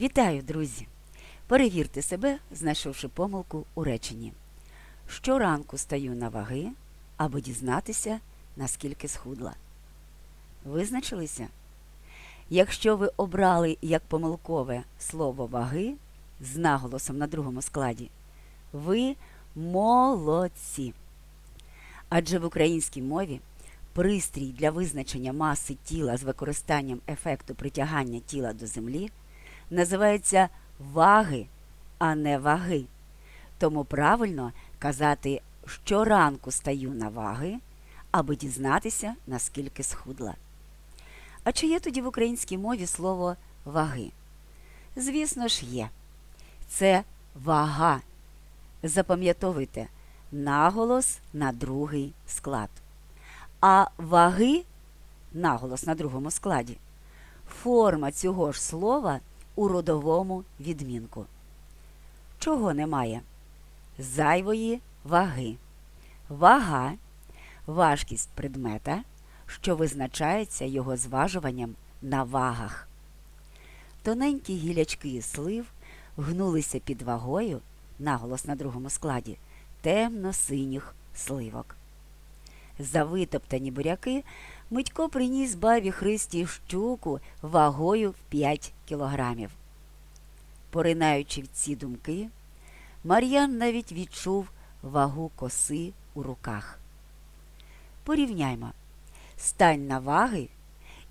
Вітаю, друзі! Перевірте себе, знайшовши помилку у реченні. Щоранку стаю на ваги, аби дізнатися, наскільки схудла. Визначилися? Якщо ви обрали як помилкове слово ваги з наголосом на другому складі, ви молодці. Адже в українській мові пристрій для визначення маси тіла з використанням ефекту притягання тіла до землі називається ваги, а не ваги. Тому правильно казати щоранку стаю на ваги, аби дізнатися, наскільки схудла. А чи є тоді в українській мові слово ваги? Звісно ж, є. Це вага. Запам'ятовуйте наголос на другий склад. А ваги наголос на другому складі. Форма цього ж слова у родовому відмінку. Чого немає? Зайвої ваги. Вага важкість предмета, що визначається його зважуванням на вагах. Тоненькі гілячки слив гнулися під вагою, наголос на другому складі, темно-синіх сливок. За витоптані буряки Митько приніс бабі Христі щуку вагою в 5 кілограмів. Поринаючи в ці думки, Мар'ян навіть відчув вагу коси у руках. Порівняймо, стань на ваги,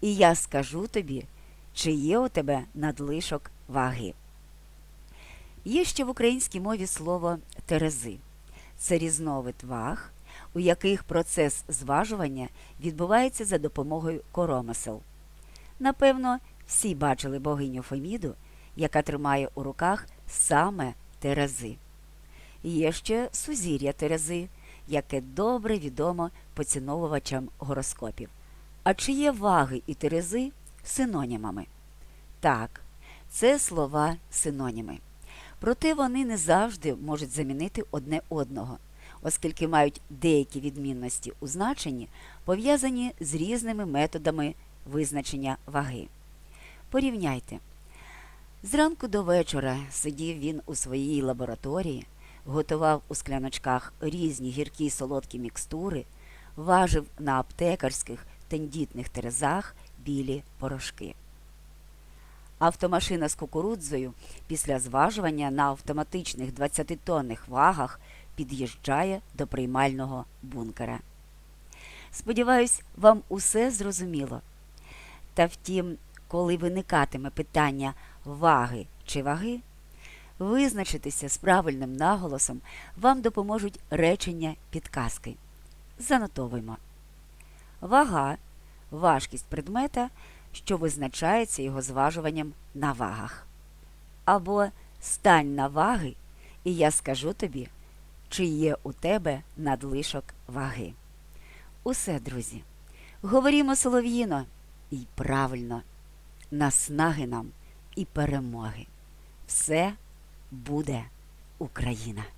і я скажу тобі, чи є у тебе надлишок ваги. Є ще в українській мові слово терези. Це різновид ваг, у яких процес зважування відбувається за допомогою коромисел. Напевно, всі бачили богиню Феміду, яка тримає у руках саме терези. Є ще сузір'я терези, яке добре відомо поціновувачам гороскопів. А чи є ваги і терези синонімами? Так, це слова синоніми. Проте вони не завжди можуть замінити одне одного, оскільки мають деякі відмінності у значенні, пов'язані з різними методами визначення ваги. Порівняйте. Зранку до вечора сидів він у своїй лабораторії, готував у скляночках різні гіркі солодкі мікстури, важив на аптекарських тендітних терезах білі порошки. Автомашина з кукурудзою після зважування на автоматичних 20-тонних вагах під'їжджає до приймального бункера. Сподіваюсь, вам усе зрозуміло. Та втім, коли виникатиме питання ваги чи ваги, визначитися з правильним наголосом вам допоможуть речення підказки. Занотовуємо. Вага важкість предмета, що визначається його зважуванням на вагах. Або стань на ваги, і я скажу тобі, чи є у тебе надлишок ваги. Усе, друзі, говорімо солов'їно і правильно, наснаги нам і перемоги. Все буде Україна!